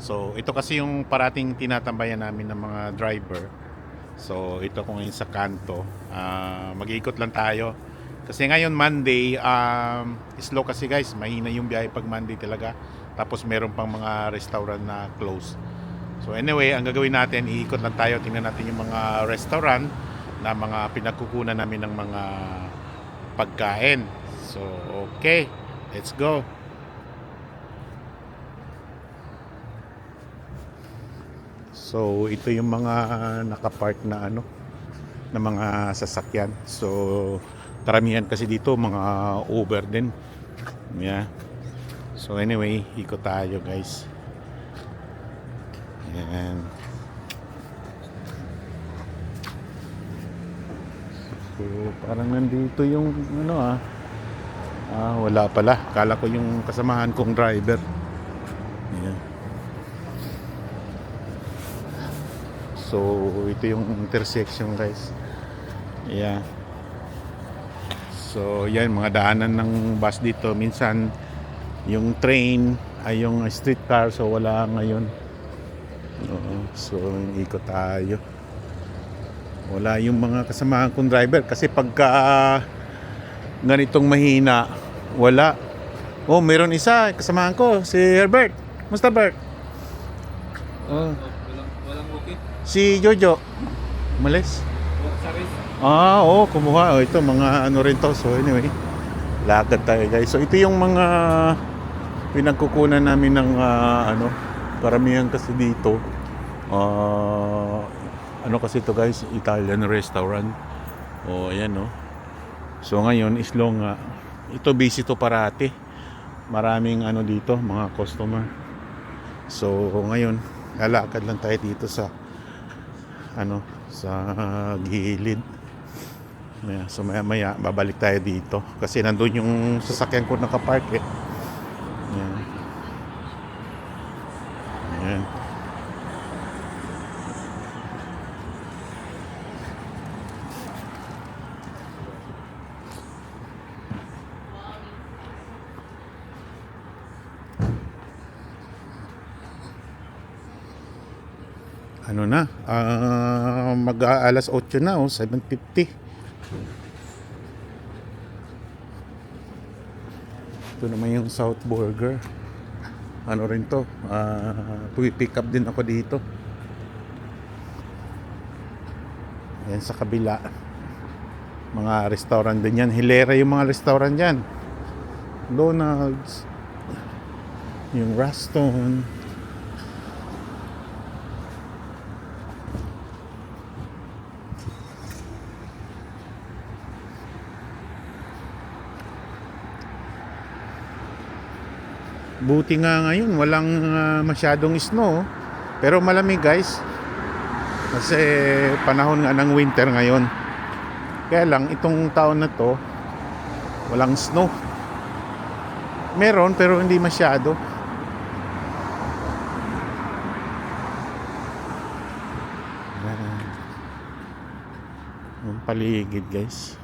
So, ito kasi yung parating tinatambayan namin ng mga driver. So, ito kung ngayon sa kanto. Ah, mag-iikot lang tayo. Kasi ngayon Monday, um, slow kasi guys. Mahina yung biyahe pag Monday talaga. Tapos meron pang mga restaurant na close. So anyway, ang gagawin natin, iikot lang tayo. Tingnan natin yung mga restaurant na mga pinagkukunan namin ng mga pagkain. So, okay. Let's go. So, ito yung mga nakapark na ano na mga sasakyan. So, karamihan kasi dito mga Uber din. Yeah. So, anyway, ikot tayo, guys. Yan. So, parang nandito yung ano ah. Ah, wala pala. Kala ko yung kasamahan kong driver. Yan. So, ito yung intersection guys. Yeah. So, yan, mga daanan ng bus dito. Minsan, yung train ay yung streetcar. So, wala ngayon. Oo. So, ikot tayo. Wala yung mga kasamahan kong driver. Kasi pagka ganitong mahina, wala. Oh, meron isa. Kasamahan ko, si Herbert. Musta, Bert? Oh. Si Jojo. Malis. Walk sa race. Ah, oo, kumuha. Oh, ito, mga ano rin to. So, anyway, lakad tayo, guys. So, ito yung mga pinagkukunan namin ng, ah, ano, karamihan kasi dito. Ah, ano kasi ito, guys? Italian restaurant. Oh, ayan, no. So, ngayon, islo nga. Ito, busy to parati. Maraming, ano dito, mga customer. So, ngayon, lalakad lang tayo dito sa ano sa gilid. So maya maya babalik tayo dito. Kasi nandun yung sasakyan ko nakapark eh Ayan. Ayan. Ano na, ah, mag alas 8 na, oh, 7.50. Ito naman yung South Burger. Ano rin to, ah, pick up din ako dito. Yan sa kabila. Mga restaurant din yan. Hilera yung mga restaurant yan. Donald's. Yung Raston. Buti nga ngayon, walang ah, masyadong snow. Pero malamig guys. Kasi panahon nga ng winter ngayon. Kaya lang, itong taon na to, walang snow. Meron, pero hindi masyado. Yung paligid guys.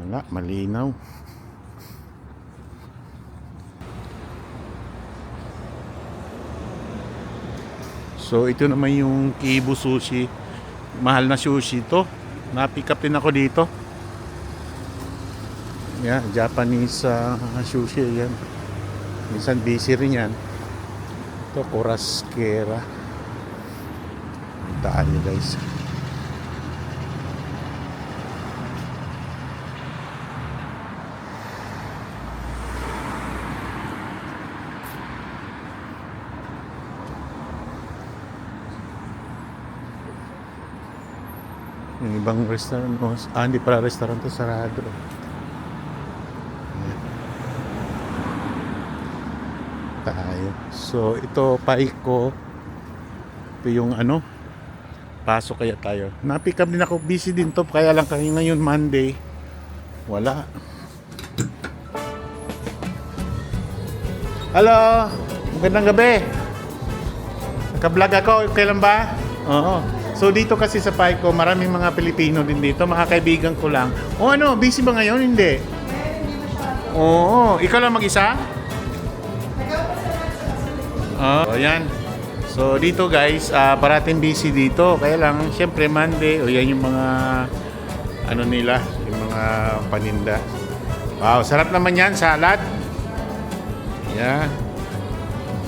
Wala, malinaw. So ito naman yung Kibu Sushi. Mahal na sushi to. Na-pick up din ako dito. Yan, Japanese ah, sushi yan. Minsan busy rin yan. Ito, Kuraskera. Tayo guys. Yung ibang restaurant, oh, ah, hindi pala restaurant to, sarado. Tayo. So, ito, Paiko. Ito yung ano, pasok kaya tayo. Na-pick up din ako, busy din to, kaya lang kayo ngayon Monday. Wala. Hello! Magandang gabi! Naka-vlog ako, kailan ba? Oo. So dito kasi sa Paiko, maraming mga Pilipino din dito, mga kaibigan ko lang. O ano, busy ba ngayon? Hindi. Oo, ikaw lang mag-isa? Oh, ayan. So dito guys, ah, parating busy dito. Kaya lang, syempre Monday, o yan yung mga ano nila, yung mga paninda. Wow, sarap naman yan, salad. Yeah.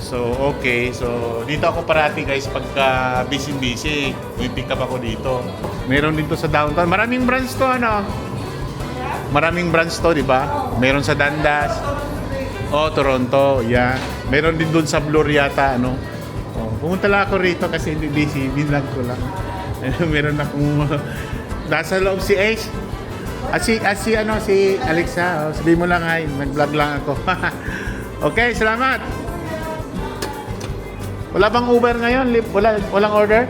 So, okay. So, dito ako parati guys pagka busy-busy. May pick up ako dito. Meron dito sa downtown. Maraming branch to, ano? Maraming branch to, di ba? Meron sa Dandas. Oh, Toronto. Yeah. Meron din doon sa Blur yata, ano? Oh, pumunta lang ako rito kasi hindi busy. Binlag ko lang. Meron akong... nasa loob si Ace. At si, at si, ano, si Alexa. Oh, sabihin mo lang ay, nag-vlog lang ako. okay, salamat. Wala bang Uber ngayon? Wala, walang order?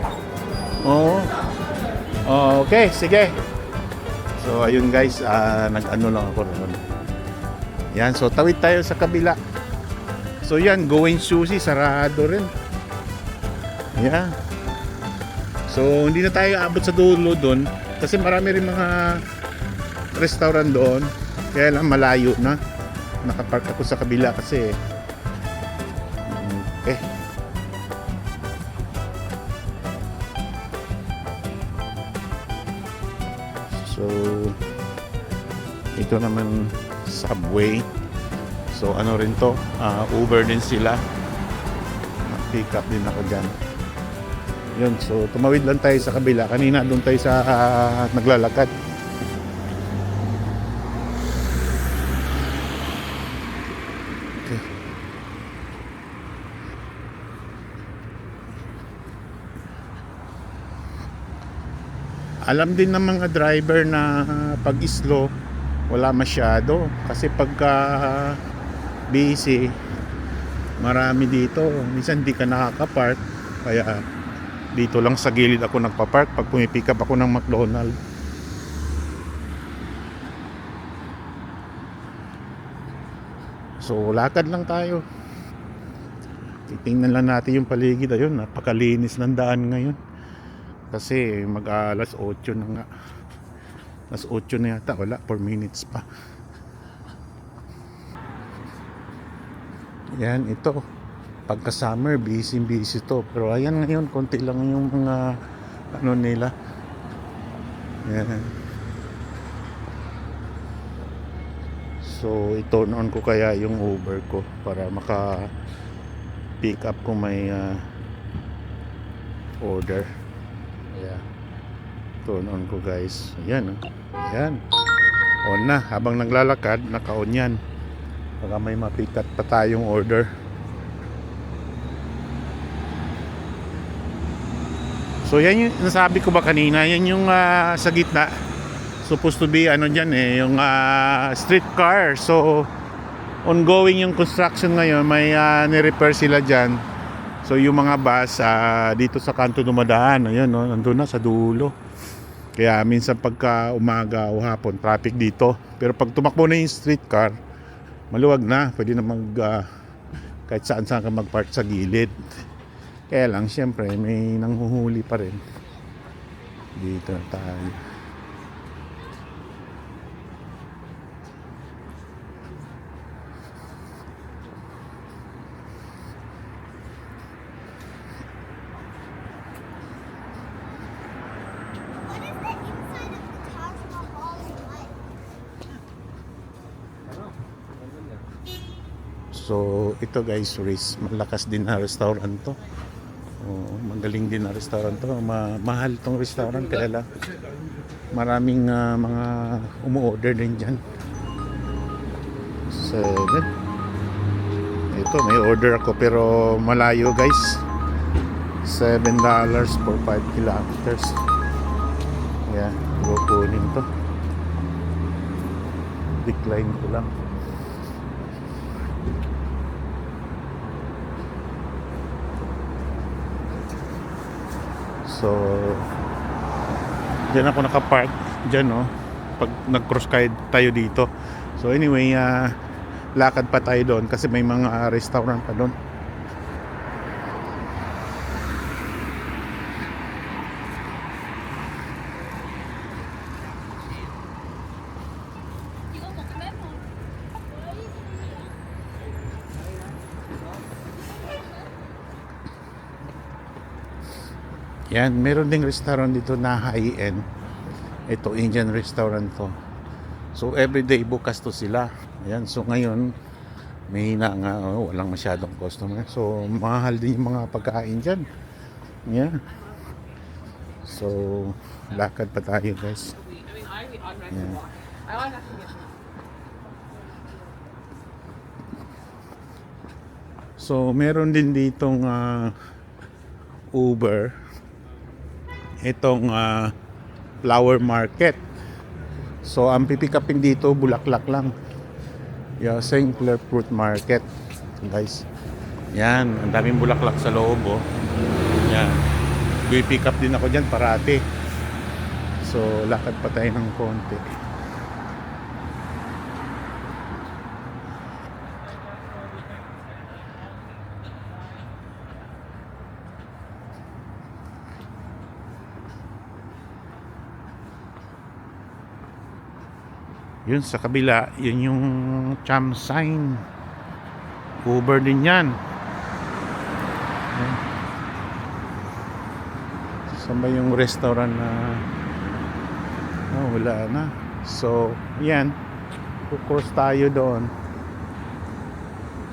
Oo. Oh, okay, sige. So, ayun guys, ah, nag-ano lang ako noon. Yan, so tawid tayo sa kabila. So yan, going sushi, sarado rin. Yeah. So, hindi na tayo abot sa dulo doon kasi marami rin mga restaurant doon. Kaya lang malayo na. Nakapark ako sa kabila kasi. Ito naman subway. So, ano rin to? ah, Uber din sila. Pick up din ako dyan. Yun, so tumawid lang tayo sa kabila. Kanina doon tayo sa ah, naglalakad. Alam din ng mga driver na pag slow wala masyado. Kasi pagka busy marami dito. Minsan di ka nakakapark. Kaya dito lang sa gilid ako nagpapark pag pumipick up ako ng McDonald so lakad lang tayo. Titingnan lang natin yung paligid. Ayun napakalinis ng daan ngayon. Kasi mag alas 8 na nga alas 8 na yata. Wala 4 minutes pa. Yan ito. Pagka summer busy busy to. Pero ayan ngayon konti lang yung mga ano nila. Yan. So ito noon ko kaya yung Uber ko para maka pick up kung may ah, order. Yeah turn on ko guys. Ayan ah. ayan. On na habang naglalakad naka on yan. Baka may mapikat pa tayong order. So yan yung nasabi ko ba kanina? Yan yung ah, sa gitna. Supposed to be ano dyan eh yung ah, street car. So ongoing yung construction ngayon. May ah, ni-repair sila dyan. So yung mga bus ah, dito sa kanto dumadaan, ayun no, nandun na sa dulo. Kaya minsan pagka umaga o hapon, traffic dito. Pero pag tumakbo na yung streetcar, maluwag na, pwede na mag ah, kahit saan saan ka magpark sa gilid. Kaya lang syempre may nanghuhuli pa rin. Dito na tayo. So ito guys, Riz, malakas din na restaurant to. Oh, magaling din na restaurant to. Ma- mahal tong restaurant kaya lang maraming ah, mga umu-order din dyan. Seven. Ito, may order ako pero malayo guys. $7 for 5 kilometers. Yeah, kukunin to. Decline ko lang. So, dyan ako nakapark. Dyan, no? Pag nag-cross tayo dito. So, anyway, ah, lakad pa tayo doon kasi may mga restaurant pa doon. Yan, meron ding restaurant dito na high-end. Ito, Indian restaurant to. So, everyday bukas to sila. Ayan, so ngayon, may hina nga, oh, walang masyadong customer. So, mahal din yung mga pagkain dyan. Yeah. So, lakad pa tayo guys. Yan. So, meron din ditong ah, Uber. Itong ah, flower market. So, ang pipikapin dito, bulaklak lang. Yeah, St. Clair Fruit Market. Guys. Yan, ang daming bulaklak sa loob, oh. Yan. pick up din ako dyan parati. So, lakad pa tayo ng konti. Yun sa kabila, yun yung cham sign. Uber din yan. Saan ba yung restaurant na oh, wala na. So, yan. Kukross tayo doon.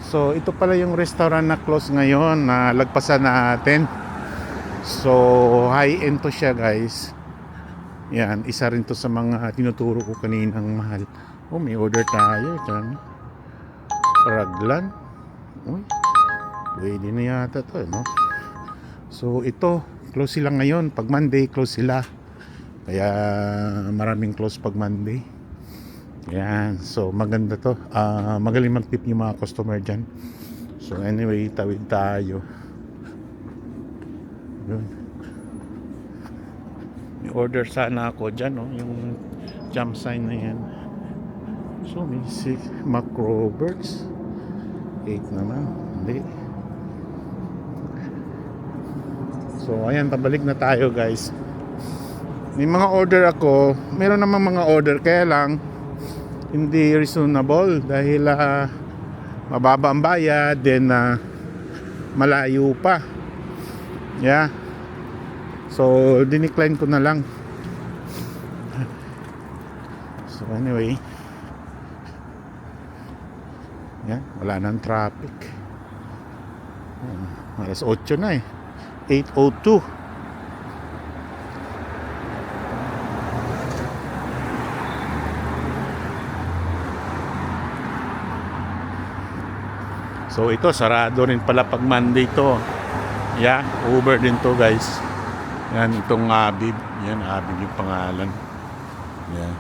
So, ito pala yung restaurant na close ngayon na lagpasan natin. So, high-end to siya guys. Yan, isa rin to sa mga tinuturo ko kaninang mahal. Oh, may order tayo dyan. Raglan. Uy, pwede na yata to, no? So, ito, close sila ngayon. Pag Monday, close sila. Kaya, maraming close pag Monday. Yan, so maganda to. Ah, magaling mag-tip yung mga customer dyan. So, anyway, tawid tayo. Yun. Order sana ako dyan, no? Yung jump sign na yan. So, may six macrobergs. 8 naman. Hindi. So, ayan, pabalik na tayo, guys. May mga order ako. Meron namang mga order, kaya lang, hindi reasonable dahil ah, mababa ang bayad, then ah, malayo pa. Yeah. So, dinicline ko na lang. So, anyway. Yan, wala nang traffic. Alas 8 na eh. 8.02. So ito sarado rin pala pag Monday to. Yeah, Uber din to guys. Yan itong Abib. Yan Abib yung pangalan. Yan.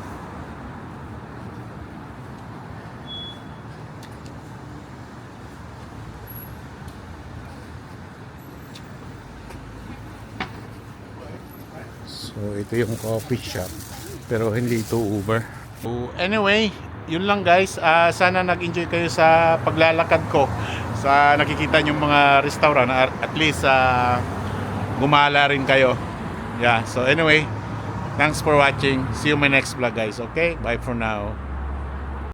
So ito yung coffee shop. Pero hindi ito Uber. So, anyway, yun lang guys. Ah, sana nag-enjoy kayo sa paglalakad ko. Sa nakikita yung mga restaurant. At least ah, gumala rin kayo. Yeah. So anyway, thanks for watching. See you my next vlog guys. Okay? Bye for now.